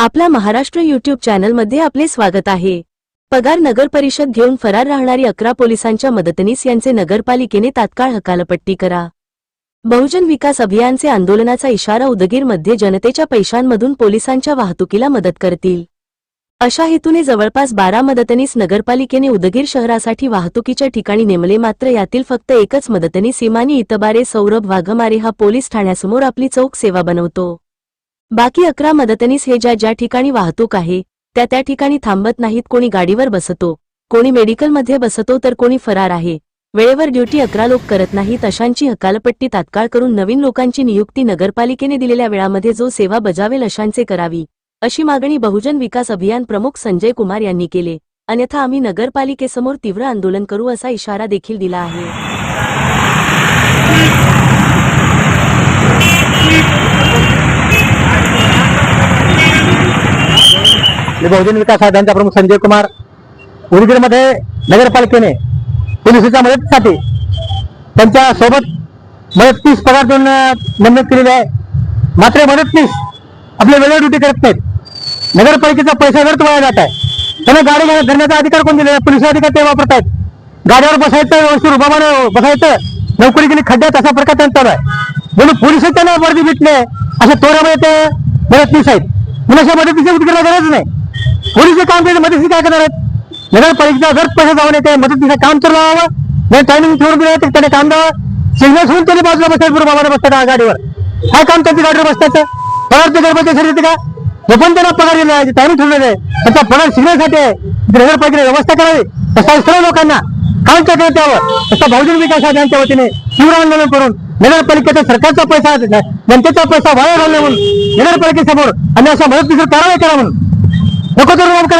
आपला महाराष्ट्र युट्यूब चॅनलमध्ये आपले स्वागत आहे. पगार नगर परिषद घेऊन फरार राहणारी अकरा पोलिसांच्या मदतनीस यांचे नगरपालिकेने तात्काळ हकालपट्टी करा. बहुजन विकास अभियानचे आंदोलनाचा इशारा उदगीरमध्ये जनतेच्या पैशांमधून पोलिसांच्या वाहतुकीला मदत करतील. अशा हेतूने जवळपास बारा मदतनीस नगरपालिकेने उदगीर शहरासाठी वाहतुकीच्या ठिकाणी नेमले मात्र यातील फक्त एकच मदतनीस इमानी इतबारे सौरभ वाघमारे हा पोलीस ठाण्यासमोर आपली चौक सेवा बनवतो. बाकी अकरा मदतनीस हे ज्या ज्या ठिकाणी वाहतूक आहे त्या त्या ठिकाणी थांबत नाहीत कोणी गाडीवर बसतो कोणी मेडिकलमध्ये बसतो तर कोणी फरार आहे. वेळेवर ड्युटी अकरा लोक करत नाहीत अशांची हकालपट्टी तात्काळ करून नवीन लोकांची नियुक्ती नगरपालिकेने दिलेल्या वेळामध्ये जो सेवा बजावेल अशांचे करावी अशी मागणी बहुजन विकास अभियान प्रमुख संजय कुमार यांनी केले. अन्यथा आम्ही नगरपालिकेसमोर तीव्र आंदोलन करू असा इशारा देखील दिला आहे. मी बहुजन विकास आघाडीचा प्रमुख संजय कुमार उदगीरमध्ये नगरपालिकेने पोलिसांच्या मदतीसाठी त्यांच्यासोबत मदतनीस पगार देऊन नेमणूक केलेली आहे. मात्र मदतनीस आपल्या वेळेवर ड्युटी करत नाहीत. नगरपालिकेचा पैसा व्यर्थ वाया जात आहे त्यांना गाडी धरण्याचा अधिकार कोण दिलेला आहे? पोलीस अधिकार ते वापरतायत. गाडीवर बसायचं व्यवस्थित उभामाने बसायचं नोकरी केली खड्ड्यात असा प्रकार त्यांचा चालू आहे. म्हणून पोलीस त्यांना वर्दी भेटले अशा तोऱ्यामध्ये ते मदतनीस आहेत. म्हणून अशा मदतीचे उदगीरला गरज नाही. पोलीस काम करायचं मदतीचे काय करणार आहेत? नगरपालिकेचा जर पैसा जाऊन येते मदतीचं काम तर लावावं. जर टायमिंग ठेवून दिलं तर त्याने काम द्यावं सिग्नल होऊन त्याने बाजूला बसतात बरोबर बसतात गाडीवर. काय काम त्यांची गाडीवर बसतात पगार ते गडबड त्यासाठी येते का? जो पण त्यांना पगार दिला आहे टायमिंग ठेवलेलं आहे. त्याचा पगार सिग्नलसाठी आहे. नगरपालिकेने व्यवस्था करावी. तसा सर्व लोकांना काम करण्यात त्यावर तसा बहुजन विकास आघाडीच्या वतीने तीव्र आंदोलन करून नगरपालिकेचा सरकारचा पैसा जनतेचा पैसा वाया घालणे म्हणून नगरपालिकेसमोर आणि अशा मदतीची कारवाई करा म्हणून नको तर करायचं